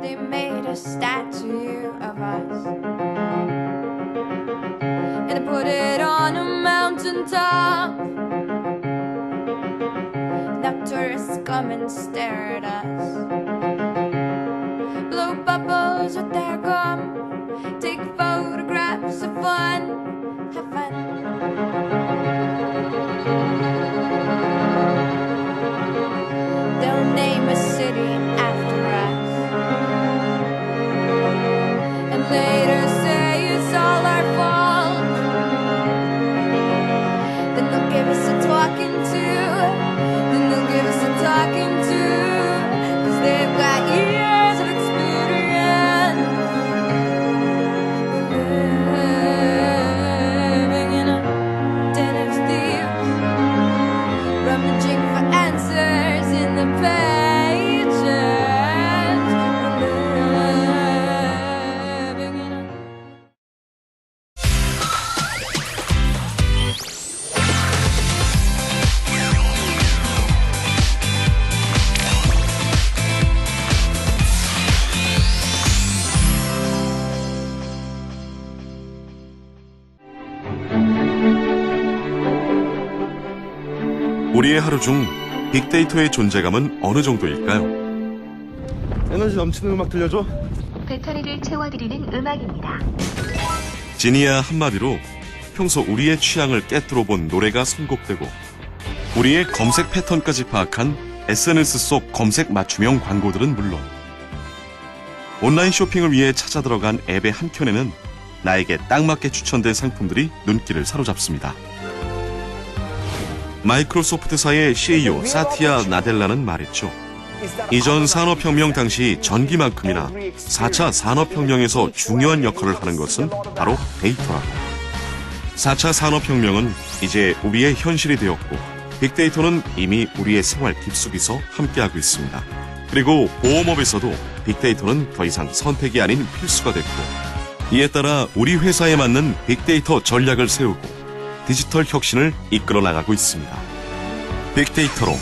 They made a statue of us. And they put it on a mountain top. Now tourists come and stare at us. 우리의 하루 중 빅데이터의 존재감은 어느 정도일까요? 에너지 넘치는 음악 들려줘. 배터리를 채워드리는 음악입니다. 지니아 한마디로 평소 우리의 취향을 깨뜨려 본 노래가 선곡되고 우리의 검색 패턴까지 파악한 SNS 속 검색 맞춤형 광고들은 물론 온라인 쇼핑을 위해 찾아 들어간 앱의 한켠에는 나에게 딱 맞게 추천된 상품들이 눈길을 사로잡습니다. 마이크로소프트사의 CEO 사티아 나델라는 말했죠. 이전 산업혁명 당시 전기만큼이나 4차 산업혁명에서 중요한 역할을 하는 것은 바로 데이터라고. 4차 산업혁명은 이제 우리의 현실이 되었고, 빅데이터는 이미 우리의 생활 깊숙이서 함께하고 있습니다. 그리고 보험업에서도 빅데이터는 더 이상 선택이 아닌 필수가 됐고, 이에 따라 우리 회사에 맞는 빅데이터 전략을 세우고 디지털 혁신을 이끌어 나가고 있습니다. 빅데이터로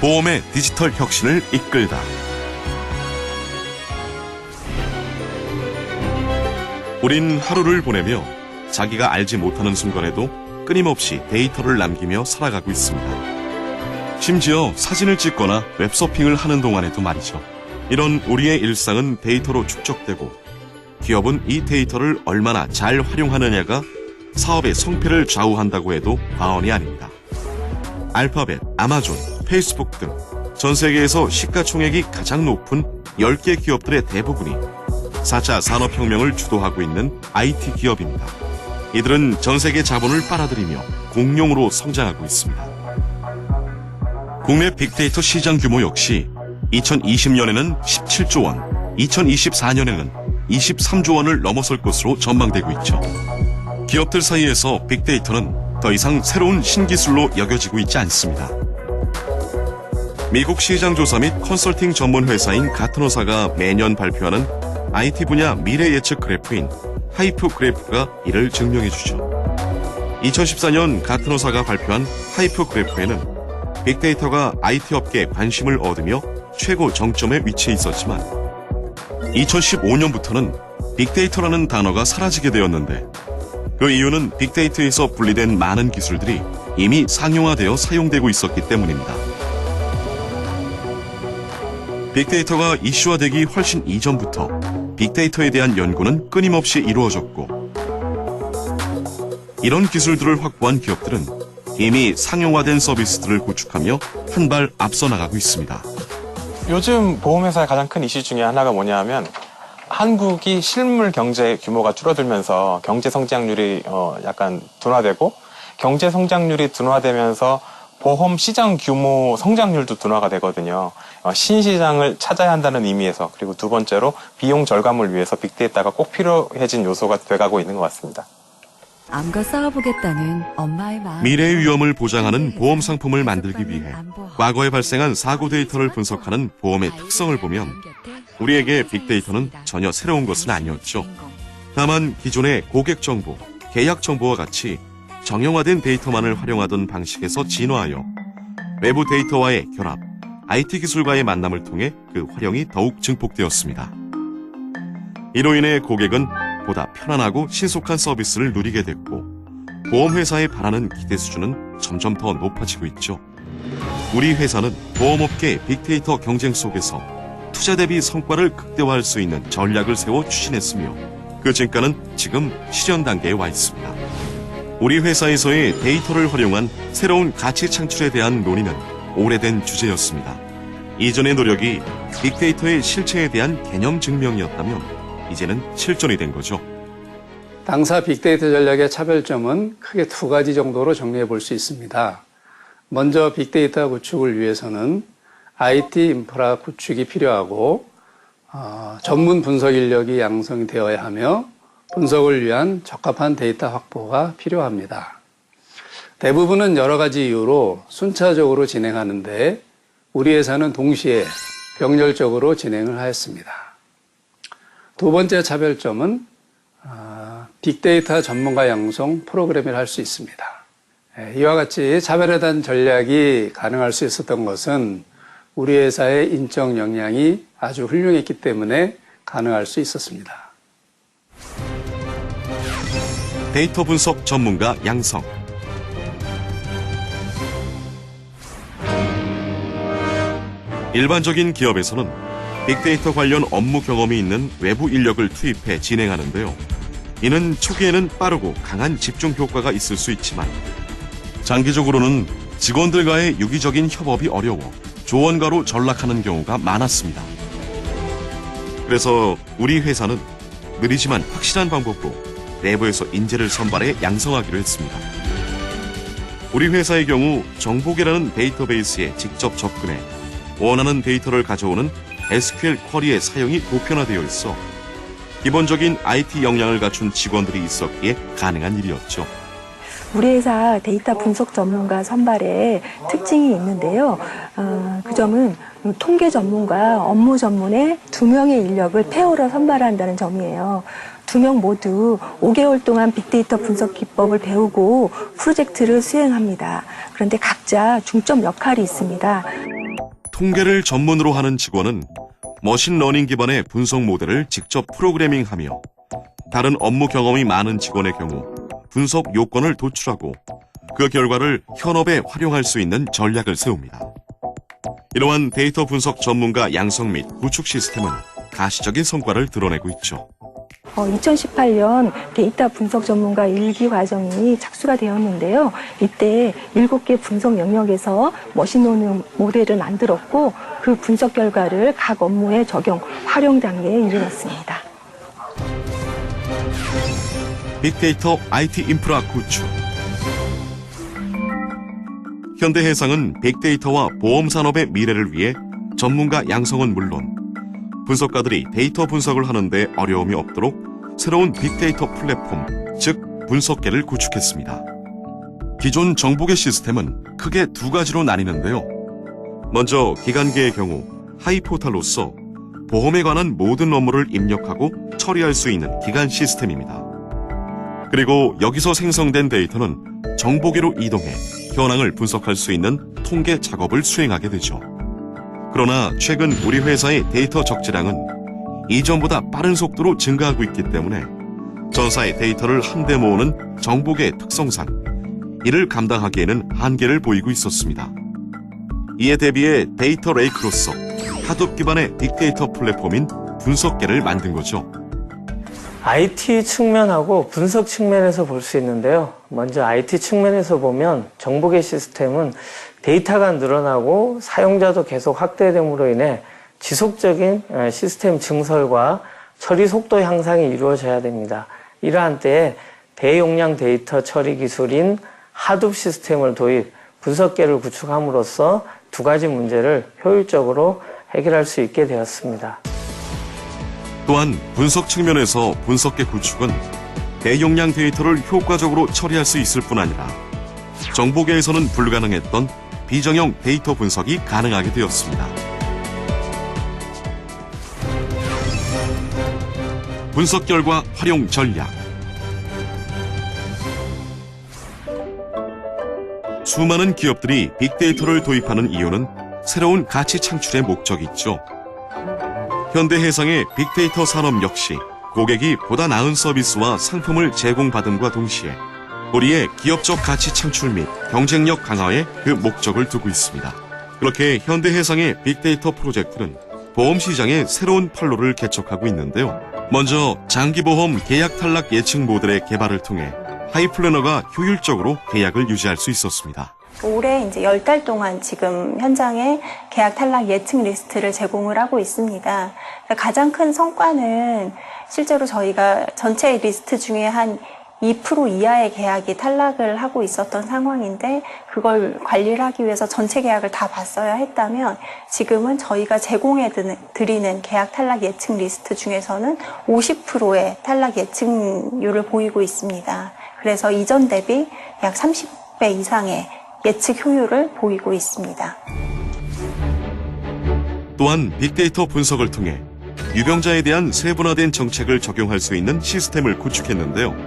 보험의 디지털 혁신을 이끌다. 우린 하루를 보내며 자기가 알지 못하는 순간에도 끊임없이 데이터를 남기며 살아가고 있습니다. 심지어 사진을 찍거나 웹서핑을 하는 동안에도 말이죠. 이런 우리의 일상은 데이터로 축적되고 기업은 이 데이터를 얼마나 잘 활용하느냐가 사업의 성패를 좌우한다고 해도 과언이 아닙니다. 알파벳, 아마존, 페이스북 등 전 세계에서 시가총액이 가장 높은 10개 기업들의 대부분이 4차 산업혁명을 주도하고 있는 IT 기업입니다. 이들은 전 세계 자본을 빨아들이며 공룡으로 성장하고 있습니다. 국내 빅데이터 시장 규모 역시 2020년에는 17조 원, 2024년에는 23조 원을 넘어설 것으로 전망되고 있죠. 기업들 사이에서 빅데이터는 더 이상 새로운 신기술로 여겨지고 있지 않습니다. 미국 시장 조사 및 컨설팅 전문 회사인 가트너사가 매년 발표하는 IT 분야 미래 예측 그래프인 하이프 그래프가 이를 증명해 주죠. 2014년 가트너사가 발표한 하이프 그래프에는 빅데이터가 IT 업계에 관심을 얻으며 최고 정점에 위치해 있었지만 2015년부터는 빅데이터라는 단어가 사라지게 되었는데 그 이유는 빅데이터에서 분리된 많은 기술들이 이미 상용화되어 사용되고 있었기 때문입니다. 빅데이터가 이슈화되기 훨씬 이전부터 빅데이터에 대한 연구는 끊임없이 이루어졌고 이런 기술들을 확보한 기업들은 이미 상용화된 서비스들을 구축하며 한 발 앞서 나가고 있습니다. 요즘 보험회사의 가장 큰 이슈 중에 하나가 뭐냐 하면 한국이 실물 경제 규모가 줄어들면서 경제 성장률이 어, 약간 둔화되고 경제 성장률이 둔화되면서 보험 시장 규모 성장률도 둔화가 되거든요. 어, 신시장을 찾아야 한다는 의미에서 그리고 두 번째로 비용 절감을 위해서 빅데이터가 꼭 필요해진 요소가 돼가고 있는 것 같습니다. 암과 싸워보겠다는 엄마의 마음. 미래의 위험을 보장하는 보험 상품을 만들기 위해 과거에 발생한 사고 데이터를 분석하는 보험의 특성을 보면 우리에게 빅데이터는 전혀 새로운 것은 아니었죠. 다만 기존의 고객 정보, 계약 정보와 같이 정형화된 데이터만을 활용하던 방식에서 진화하여 외부 데이터와의 결합, IT 기술과의 만남을 통해 그 활용이 더욱 증폭되었습니다. 이로 인해 고객은 보다 편안하고 신속한 서비스를 누리게 됐고 보험회사에 바라는 기대 수준은 점점 더 높아지고 있죠. 우리 회사는 보험업계 빅데이터 경쟁 속에서 투자 대비 성과를 극대화할 수 있는 전략을 세워 추진했으며 그 진가는 지금 실현 단계에 와 있습니다. 우리 회사에서의 데이터를 활용한 새로운 가치 창출에 대한 논의는 오래된 주제였습니다. 이전의 노력이 빅데이터의 실체에 대한 개념 증명이었다면 이제는 실존이 된 거죠. 당사 빅데이터 전략의 차별점은 크게 두 가지 정도로 정리해 볼 수 있습니다. 먼저 빅데이터 구축을 위해서는 IT 인프라 구축이 필요하고 어, 전문 분석 인력이 양성이 되어야 하며 분석을 위한 적합한 데이터 확보가 필요합니다. 대부분은 여러 가지 이유로 순차적으로 진행하는데 우리 회사는 동시에 병렬적으로 진행을 하였습니다. 두 번째 차별점은 아, 빅데이터 전문가 양성 프로그램을 할 수 있습니다. 예, 이와 같이 차별에 대한 전략이 가능할 수 있었던 것은 우리 회사의 인적 역량이 아주 훌륭했기 때문에 가능할 수 있었습니다. 데이터 분석 전문가 양성. 일반적인 기업에서는 빅데이터 관련 업무 경험이 있는 외부 인력을 투입해 진행하는데요. 이는 초기에는 빠르고 강한 집중 효과가 있을 수 있지만 장기적으로는 직원들과의 유기적인 협업이 어려워 조언가로 전락하는 경우가 많았습니다. 그래서 우리 회사는 느리지만 확실한 방법으로 내부에서 인재를 선발해 양성하기로 했습니다. 우리 회사의 경우 정보계라는 데이터베이스에 직접 접근해 원하는 데이터를 가져오는 SQL 쿼리의 사용이 보편화되어 있어 기본적인 IT 역량을 갖춘 직원들이 있었기에 가능한 일이었죠. 우리 회사 데이터 분석 전문가 선발에 특징이 있는데요. 어, 그 점은 통계 전문가, 업무 전문의 두 명의 인력을 페어로 선발한다는 점이에요. 두 명 모두 5개월 동안 빅데이터 분석 기법을 배우고 프로젝트를 수행합니다. 그런데 각자 중점 역할이 있습니다. 통계를 전문으로 하는 직원은 머신러닝 기반의 분석 모델을 직접 프로그래밍하며 다른 업무 경험이 많은 직원의 경우 분석 요건을 도출하고 그 결과를 현업에 활용할 수 있는 전략을 세웁니다. 이러한 데이터 분석 전문가 양성 및 구축 시스템은 가시적인 성과를 드러내고 있죠. 2018년 데이터 분석 전문가 일기 과정이 착수가 되었는데요. 이때 7개 분석 영역에서 머신러닝 모델을 만들었고 그 분석 결과를 각 업무에 적용, 활용 단계에 이르렀습니다. 빅데이터 IT 인프라 구축. 현대해상은 빅데이터와 보험 산업의 미래를 위해 전문가 양성은 물론 분석가들이 데이터 분석을 하는데 어려움이 없도록 새로운 빅데이터 플랫폼, 즉 분석계를 구축했습니다. 기존 정보계 시스템은 크게 두 가지로 나뉘는데요. 먼저 기관계의 경우 하이포탈로서 보험에 관한 모든 업무를 입력하고 처리할 수 있는 기관 시스템입니다. 그리고 여기서 생성된 데이터는 정보계로 이동해 현황을 분석할 수 있는 통계 작업을 수행하게 되죠. 그러나 최근 우리 회사의 데이터 적재량은 이전보다 빠른 속도로 증가하고 있기 때문에 전사의 데이터를 한데 모으는 정보계의 특성상 이를 감당하기에는 한계를 보이고 있었습니다. 이에 대비해 데이터 레이크로서 하둡 기반의 빅데이터 플랫폼인 분석계를 만든 거죠. IT 측면하고 분석 측면에서 볼 수 있는데요. 먼저 IT 측면에서 보면 정보계 시스템은 데이터가 늘어나고 사용자도 계속 확대됨으로 인해 지속적인 시스템 증설과 처리 속도 향상이 이루어져야 됩니다. 이러한 때에 대용량 데이터 처리 기술인 하둡 시스템을 도입, 분석계를 구축함으로써 두 가지 문제를 효율적으로 해결할 수 있게 되었습니다. 또한 분석 측면에서 분석계 구축은 대용량 데이터를 효과적으로 처리할 수 있을 뿐 아니라 정보계에서는 불가능했던 비정형 데이터 분석이 가능하게 되었습니다. 분석 결과 활용 전략 수많은 기업들이 빅데이터를 도입하는 이유는 새로운 가치 창출의 목적이 있죠. 현대 해상의 빅데이터 산업 역시 고객이 보다 나은 서비스와 상품을 제공받음과 동시에 우리의 기업적 가치 창출 및 경쟁력 강화에 그 목적을 두고 있습니다. 그렇게 현대해상의 빅데이터 프로젝트는 보험 시장의 새로운 판로를 개척하고 있는데요. 먼저 장기보험 계약 탈락 예측 모델의 개발을 통해 하이플래너가 효율적으로 계약을 유지할 수 있었습니다. 올해 이제 열 달 동안 지금 현장에 계약 탈락 예측 리스트를 제공을 하고 있습니다. 가장 큰 성과는 실제로 저희가 전체 리스트 중에 한 2% 이하의 계약이 탈락을 하고 있었던 상황인데 그걸 관리를 하기 위해서 전체 계약을 다 봤어야 했다면 지금은 저희가 제공해 드리는 계약 탈락 예측 리스트 중에서는 50%의 탈락 예측률을 보이고 있습니다. 그래서 이전 대비 약 30배 이상의 예측 효율을 보이고 있습니다. 또한 빅데이터 분석을 통해 유병자에 대한 세분화된 정책을 적용할 수 있는 시스템을 구축했는데요.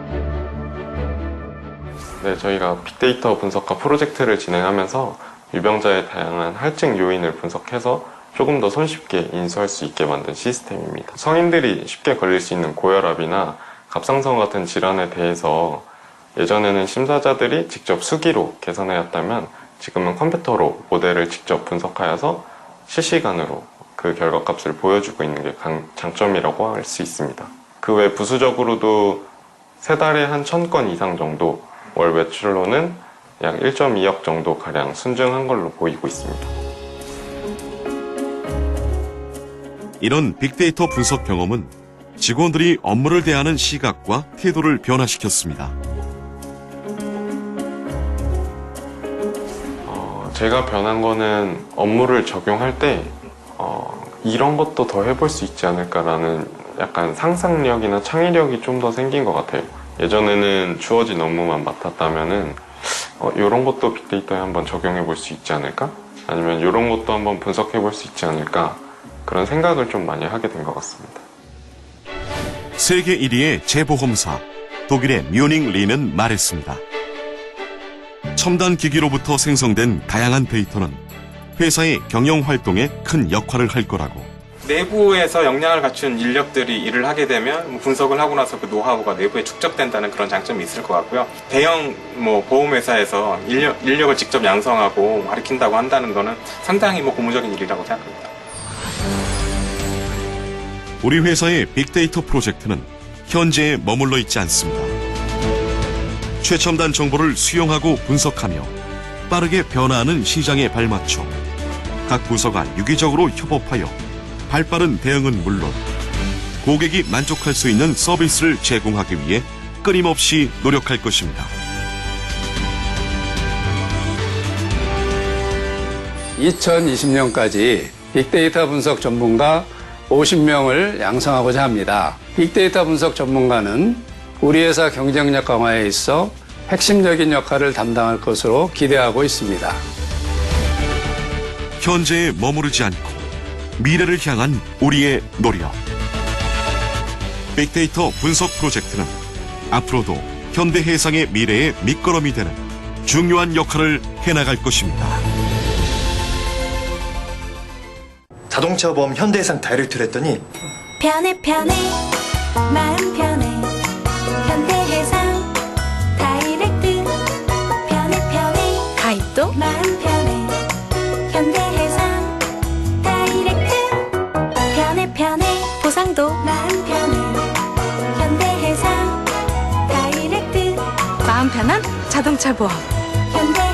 네, 저희가 빅데이터 분석과 프로젝트를 진행하면서 유병자의 다양한 할증 요인을 분석해서 조금 더 손쉽게 인수할 수 있게 만든 시스템입니다. 성인들이 쉽게 걸릴 수 있는 고혈압이나 갑상선 같은 질환에 대해서 예전에는 심사자들이 직접 수기로 계산하였다면 지금은 컴퓨터로 모델을 직접 분석하여서 실시간으로 그 결과값을 보여주고 있는 게 강- 장점이라고 할 수 있습니다. 그 외 부수적으로도 세 달에 한 천 건 이상 정도 월 매출로는 약 1.2억 정도 가량 순증한 걸로 보이고 있습니다. 이런 빅데이터 분석 경험은 직원들이 업무를 대하는 시각과 태도를 변화시켰습니다. 어, 제가 변한 거는 업무를 적용할 때 어, 이런 것도 더 해볼 수 있지 않을까라는 약간 상상력이나 창의력이 좀 더 생긴 것 같아요. 예전에는 주어진 업무만 맡았다면은 어, 이런 것도 빅데이터에 한번 적용해 볼 수 있지 않을까? 아니면 이런 것도 한번 분석해 볼 수 있지 않을까? 그런 생각을 좀 많이 하게 된 것 같습니다. 세계 1위의 재보험사 독일의 뮤닝 리는 말했습니다. 첨단 기기로부터 생성된 다양한 데이터는 회사의 경영 활동에 큰 역할을 할 거라고 내부에서 역량을 갖춘 인력들이 일을 하게 되면 뭐 분석을 하고 나서 그 노하우가 내부에 축적된다는 그런 장점이 있을 것 같고요. 대형 뭐 보험회사에서 인력, 인력을 직접 양성하고 가르친다고 한다는 거는 상당히 뭐 고무적인 일이라고 생각합니다. 우리 회사의 빅데이터 프로젝트는 현재에 머물러 있지 않습니다. 최첨단 정보를 수용하고 분석하며 빠르게 변화하는 시장에 발맞춰 각 부서가 유기적으로 협업하여 발빠른 대응은 물론 고객이 만족할 수 있는 서비스를 제공하기 위해 끊임없이 노력할 것입니다. 2020년까지 빅데이터 분석 전문가 50명을 양성하고자 합니다. 빅데이터 분석 전문가는 우리 회사 경쟁력 강화에 있어 핵심적인 역할을 담당할 것으로 기대하고 있습니다. 현재에 머무르지 않고 미래를 향한 우리의 노력. 빅데이터 분석 프로젝트는 앞으로도 현대 해상의 미래의 밑거름이 되는 중요한 역할을 해나갈 것입니다. 자동차 보험 현대해상 다이렉트를 했더니 편해 편해 마음 편 보상도. 마음 편해 현대해상 다이렉트. 마음 편한 자동차 보험. 현대